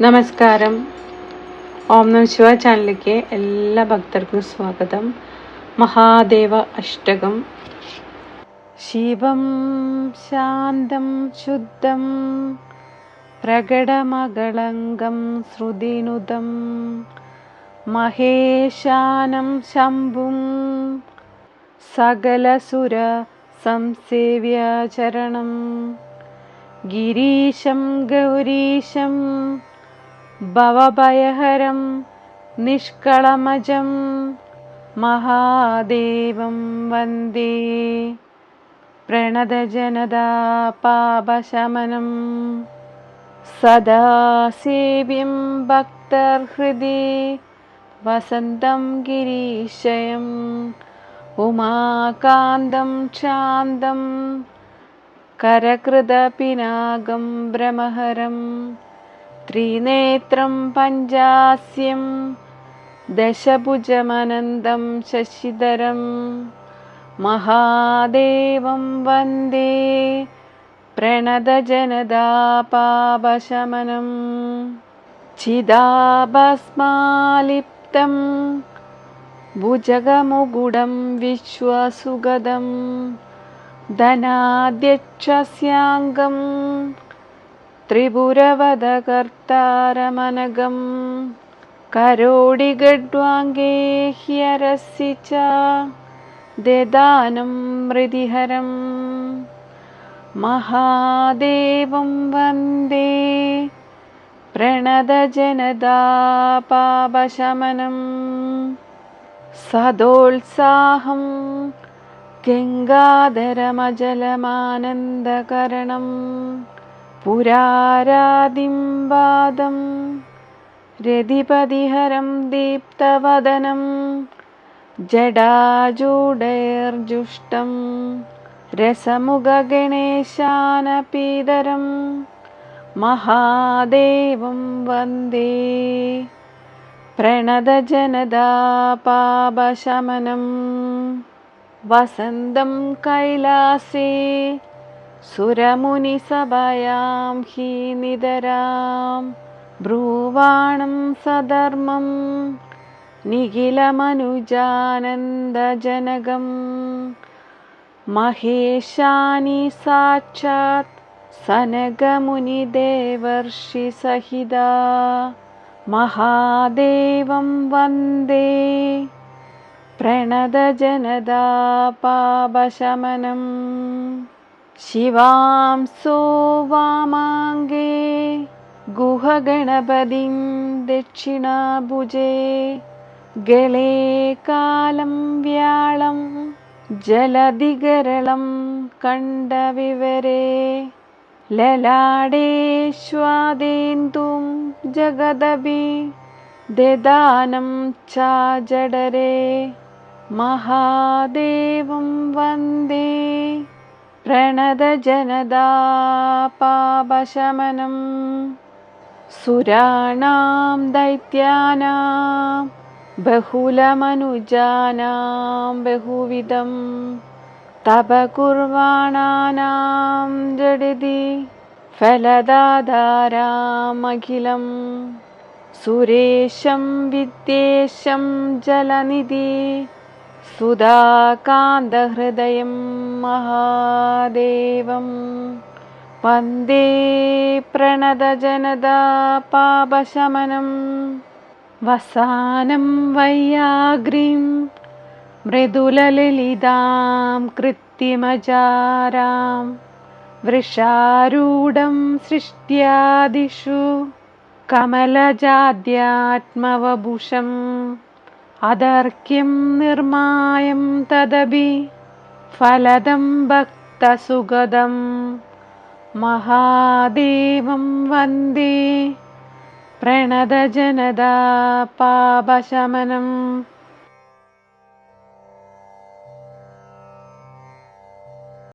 നമസ്കാരം. ഓം നം ശിവ ചാനലിലേക്ക് എല്ലാ ഭക്തർക്കും സ്വാഗതം. മഹാദേവ അഷ്ടകം. ശിവം ശാന്തം ശുദ്ധം. പ്രകടമകളങ്കം ശ്രുതിനുദം. മഹേശാനം ശംഭും. സകലസുര സംസേവ്യാചരണം. ഗിരീശം ഗൗരീശം भवभयहरं निष्कळमजं महादेवं वन्दे। प्रणदजनदापापशमनं सदा सेव्यं भक्तर्हृदि वसन्तं गिरीशयम् उमाकान्तं शान्तम् करकृतपिनागं भ्रमहरं त्रिनेत्रं पञ्चास्यं दशभुजमनन्दं शशिधरं महादेवं वन्दे प्रणदजनदापापशमनं चिदाभस्मालिप्तं भुजगमुगुडं विश्वसुगदम् धनाद्यक्षस्याङ्गं त्रिपुरवदकर्तारमनगं करोडिगड्वाङ्गे ह्यरसि च ददानं मृदिहरं महादेवं वन्दे प्रणदजनदापापशमनं सदोत्साहम् गङ्गाधरमजलमानन्दकरणं पुरारादिं वादं रधिपदिहरं दीप्तवदनं जडाजूडैर्जुष्टं रसमुगगणेशानपीदरं महादेवं वन्दे प्रणदजनदापापशमनम् वसन्तं कैलासे सुरमुनिसभयां हि निदरां ब्रुवाणं सधर्मं निखिलमनुजानन्दजनकं महेशानि साक्षात् सनगमुनिदेवर्षिसहिता महादेवं वन्दे प्रणदजनदापापशमनं शिवांसो वामाङ्गे गुहगणपतिं दक्षिणाभुजे गले कालं व्याळं जलधिगरलं कण्डविवरे ललाडेष्वादेन्दुं जगदपि ददानं च जडरे महादेवं वन्दे प्रणदजनदापापशमनं सुराणां दैत्यानां बहुलमनुजानां बहुविधं तपकुर्वाणानां जडिति फलदाधारामखिलम् सुरेशं विद्येशं जलनिधि सुधाकान्तहृदयं महादेवं वन्दे प्रणदजनदापापशमनं वसानं वैयाग्रीं मृदुललितां कृत्रिमजारां वृषारूढं सृष्ट्यादिषु कमलजाद्यात्मवभुषम् अदर्क्यं निर्मायं तदपि फलदं भक्तसुगदं। महादेवं वन्दे प्रणदजनदापापशमनम्